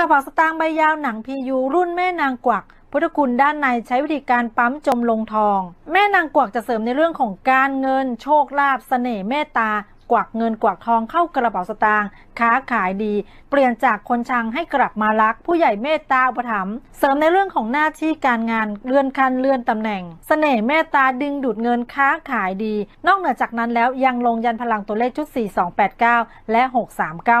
ระเป๋าสตางค์ใบยาวหนังพียูรุ่นแม่นางกวักพุทธคุณด้านในใช้วิธีการปั๊มจมลงทอง แม่นางกวักจะเสริมในเรื่องของการเงิน โชคลาภเสน่ห์เมตตา กวักเงินกวักทองเข้ากระเป๋าสตางค์ค้าขายดี เปลี่ยนจากคนชังให้กลับมารัก ผู้ใหญ่เมตตาอุปถัมภ์เสริมในเรื่องของหน้าที่การงานเลื่อนขั้นเลื่อนตำแหน่งเสน่ห์เมตตาดึงดูดเงินค้าขายดี นอกเหนือจากนั้นแล้วยังลงยันพลังตัวเลขชุด 4289 และ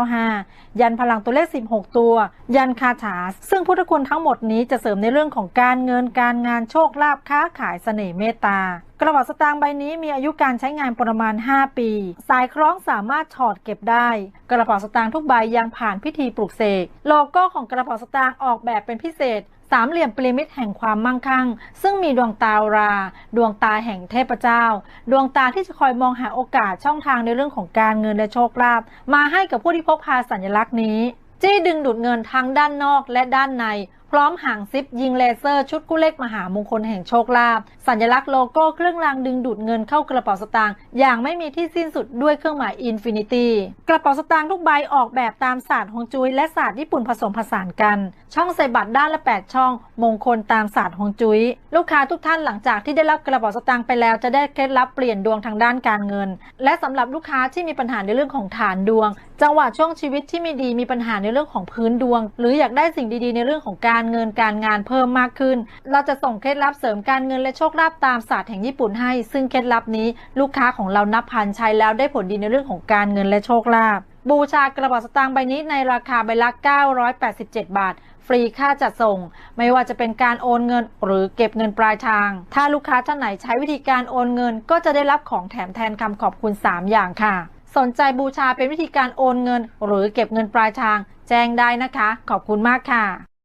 6395 ยันพลังตัวเลข 16 ตัว ยันคาถา ซึ่งพุทธคุณทั้งหมดนี้จะเสริมในเรื่องของการเงินการงานโชคลาภค้าขายเสน่ห์เมตตา กระเป๋าสตางค์ใบนี้มีอายุการใช้งานประมาณ 5 ปี สายคล้องสามารถถอดเก็บได้ กระเป๋าสตางค์ทุกใบยังผ่านพิธีปลูกเสก โลโก้ของกระเป๋าสตางค์ออกแบบเป็นพิเศษ สามเหลี่ยมพีระมิดแห่งความมั่งคั่ง ซึ่งมีดวงตารา ดวงตาแห่งเทพเจ้า ดวงตาที่จะคอยมองหาโอกาสช่องทางในเรื่องของการเงินและโชคลาภมาให้กับผู้ที่พกพาสัญลักษณ์นี้ จี้ดึงดูดเงินทั้งด้านนอกและด้านในพร้อมหางซิปยิงเลเซอร์ชุดกู้เลขมหามงคลแห่งโชคลาภสัญลักษณ์โลโก้เครื่องรางดึงดูดเงินเข้ากระเป๋าสตางค์อย่างไม่มีที่สิ้นสุดด้วยเครื่องหมายอินฟินิตี้กระเป๋าสตางค์ทุกใบออกแบบตามศาสตร์ฮวงจุ้ยและศาสตร์ญี่ปุ่นผสมผสานกัน ช่องใส่บัตรด้านละ 8 ช่อง มงคลตามศาสตร์ฮวงจุ้ยลูกค้าทุกท่านหลังจากที่ได้รับกระเป๋าสตางค์ไปแล้วจะได้เคล็ดลับเปลี่ยนดวงทางด้านการเงิน และสำหรับลูกค้าที่มีปัญหาในเรื่องของฐานดวง จังหวะช่วงชีวิตที่ไม่ดีมีปัญหาในเรื่องของพื้นดวง หรืออยากได้สิ่งดีๆ ในเรื่องของการการเงินการงานเพิ่มมากขึ้น เราจะส่งเคล็ดลับเสริมการเงินและโชคลาภตามศาสตร์แห่งญี่ปุ่นให้ ซึ่งเคล็ดลับนี้ลูกค้าของเรานับพันใช้แล้วได้ผลดีในเรื่องของการเงินและโชคลาภบูชากระเป๋าสตางค์ใบนี้ในราคาใบละ 987 บาท ฟรีค่าจัดส่ง ไม่ว่าจะเป็นการโอนเงินหรือเก็บเงินปลายทาง ถ้าลูกค้าท่านไหนใช้วิธีการโอนเงิน ก็จะได้รับของแถมแทนคำขอบคุณ 3 อย่างค่ะ สนใจบูชาเป็นวิธีการโอนเงิน หรือเก็บเงินปลายทาง แจ้งได้นะคะ ขอบคุณมากค่ะ